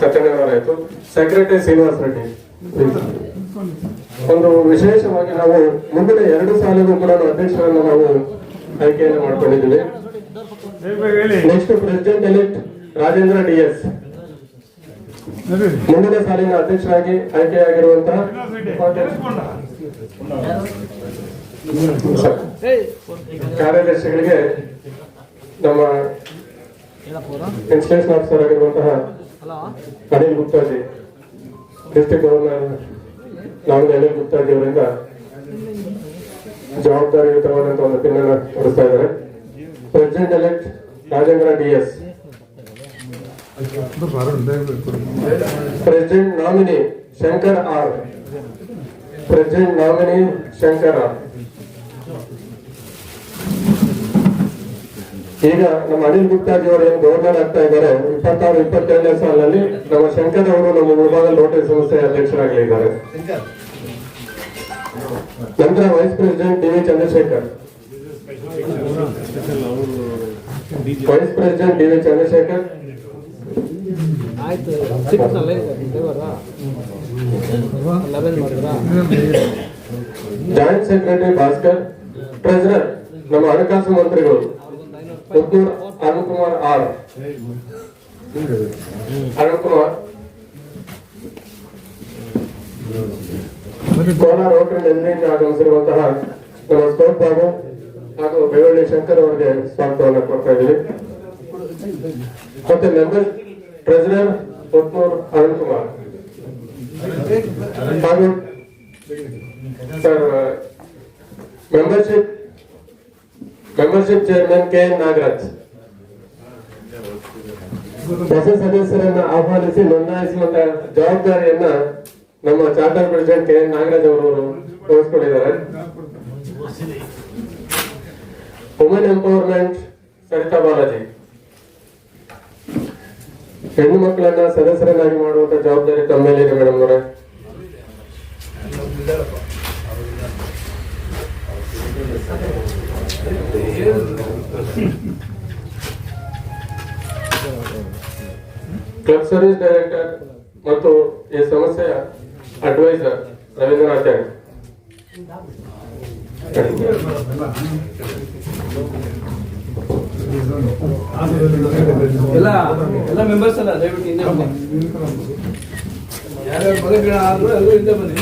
ಸತ್ಯನಾರಾಯಣ ಆಯ್ತು ಸೆಕ್ರೆಟರಿ ಶ್ರೀನಿವಾಸ ರೆಡ್ಡಿ. ಒಂದು ವಿಶೇಷವಾಗಿ ನಾವು ಮುಂದಿನ ಎರಡು ಸಾಲಿಗೂ ಕೂಡ ಅಧ್ಯಕ್ಷರನ್ನು ನಾವು ಆಯ್ಕೆಯನ್ನು ಮಾಡ್ಕೊಂಡಿದ್ದೀವಿ. Next president elect Rajendra D S. ಮುಂದಿನ ಸಾಲಿನ ಅಧ್ಯಕ್ಷರಾಗಿ ಆಯ್ಕೆಯಾಗಿರುವಂತಹ ಕಾರ್ಯದರ್ಶಿಗಳಿಗೆ ನಮ್ಮ ಇನ್ಸ್ಪೆಕ್ಷನ್ ಆಫೀಸರ್ ಆಗಿರುವಂತಹ ಅನಿಲ್ ಗುಪ್ತಾಜಿ ಡಿಸ್ಟ್ರಿಕ್ಟ್ ಗವರ್ನರ್ ನಮಗೆ ಅನಿಲ್ ಗುಪ್ತಾಜಿ ಅವರಿಂದ ಜವಾಬ್ದಾರಿಯುತವಾದಂತಹ ಒಂದು ಪಿನ್ ಅನ್ನು ಇದ್ದಾರೆ. President elect Rajendra D S president nominee Shankar R. President nominee Shankar R. ಈಗ ನಮ್ಮ ಅನಿಲ್ ಗುಪ್ತಾಜಿ ಅವರು ಏನು ಗವರ್ನರ್ ಆಗ್ತಾ ಇದ್ದಾರೆ ಇಪ್ಪತ್ತಾರು ಇಪ್ಪತ್ತೇಳನೇ ಸಾಲಿನಲ್ಲಿ ನಮ್ಮ ಶಂಕರ್ ಅವರು ನಮ್ಮ ಮುಳಬಾಗಲ್ ರೋಟರಿ ಸಂಸ್ಥೆ ಅಧ್ಯಕ್ಷರಾಗಲಿದ್ದಾರೆ. ನಂತರ vice president D V Chandrashekar. Vice president D V Chandrashekar. Joint secretary Bhaskar treasurer ನಮ್ಮ ಹಣಕಾಸು ಮಂತ್ರಿಗಳು. ಪುತ್ತೂರ್ ಅರುಣ್ ಕುಮಾರ್ ಆರ್ ಅರುಣ್ ಕುಮಾರ್ ಕೋಲಾರ ರೋಟರಿ ನೆಲೆಯಿಂದ ಆಗಮಿಸಿರುವಂತಹ ನಮ್ಮ ಸ್ಕೋಪ್ ಬಾಬು ಹಾಗೂ ಬೆಳ್ಳುಳ್ಳಿ ಶಂಕರ್ ಅವರಿಗೆ ಸ್ವಾಗತವನ್ನು ಕೊಡ್ತಾ ಇದ್ದೀವಿ ಮತ್ತೆ ಮೆಂಬರ್ ಟ್ರೆಜರರ್ ಪುತ್ತೂರ್ ಅರುಣ್ ಕುಮಾರ್ ಹಾಗೂ sir membership membership chairman K N Nagaraj. ಹೊಸ ಸದಸ್ಯರನ್ನ ಆಹ್ವಾನಿಸಿ ನೋಂದಾಯಿಸುವಂತ ಜವಾಬ್ದಾರಿಯನ್ನ ನಮ್ಮ charter president K N Nagaraj ಅವರು ವಹಿಸ್ಕೊಂಡಿದ್ದಾರೆ. Women empowerment Sarita Balaji. ಹೆಣ್ಣು ಮಕ್ಕಳನ್ನ ಸದಸ್ಯರನ್ನಾಗಿ ಮಾಡುವಂತ ಜವಾಬ್ದಾರಿ ತಮ್ಮ ಇದೆ ಮೇಡಮ್ ಅವರೇ. ಕ್ಲಬ್ ಸರ್ವಿಸ್ ಡೈರೆಕ್ಟರ್ ಮತ್ತು ಈ ಸಂಸ್ಥೆಯ ಅಡ್ವೈಸರ್ ರವೀಂದ್ರನಾಥ್ ಎಲ್ಲ ಎಲ್ಲ ಮೆಂಬರ್ಸ್ ಅಲ್ಲ, ದಯವಿಟ್ಟು ಹಿಂದೆ ಯಾರ್ಯಾರು ಮಗನ ಆದ್ರೂ ಎಲ್ಲರೂ ಹಿಂದೆ ಬನ್ನಿ.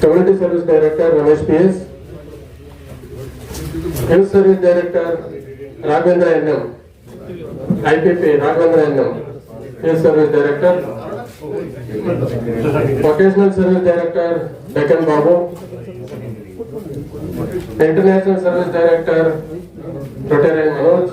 Community service director Ramesh P S health service director Raghavendra N M IPP Raghavendra N M health service director vocational service director Deccan Babu international service director Rotarian Manoj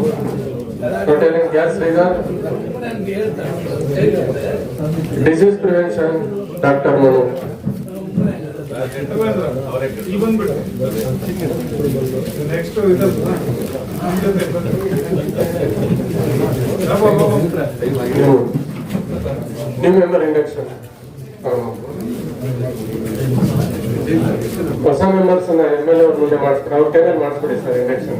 Rotarian gas Shridhar disease prevention, doctor Manu. Next ನಿಮ್ಮ member induction ಹೊಸ members M L A ಅವ್ರ ಮುಂದೆ ಮಾಡಿಸ್ತಾರೆ. ಅವ್ರ ಕೈಯಲ್ಲಿ ಮಾಡಿಸ್ಬಿಡಿ sir induction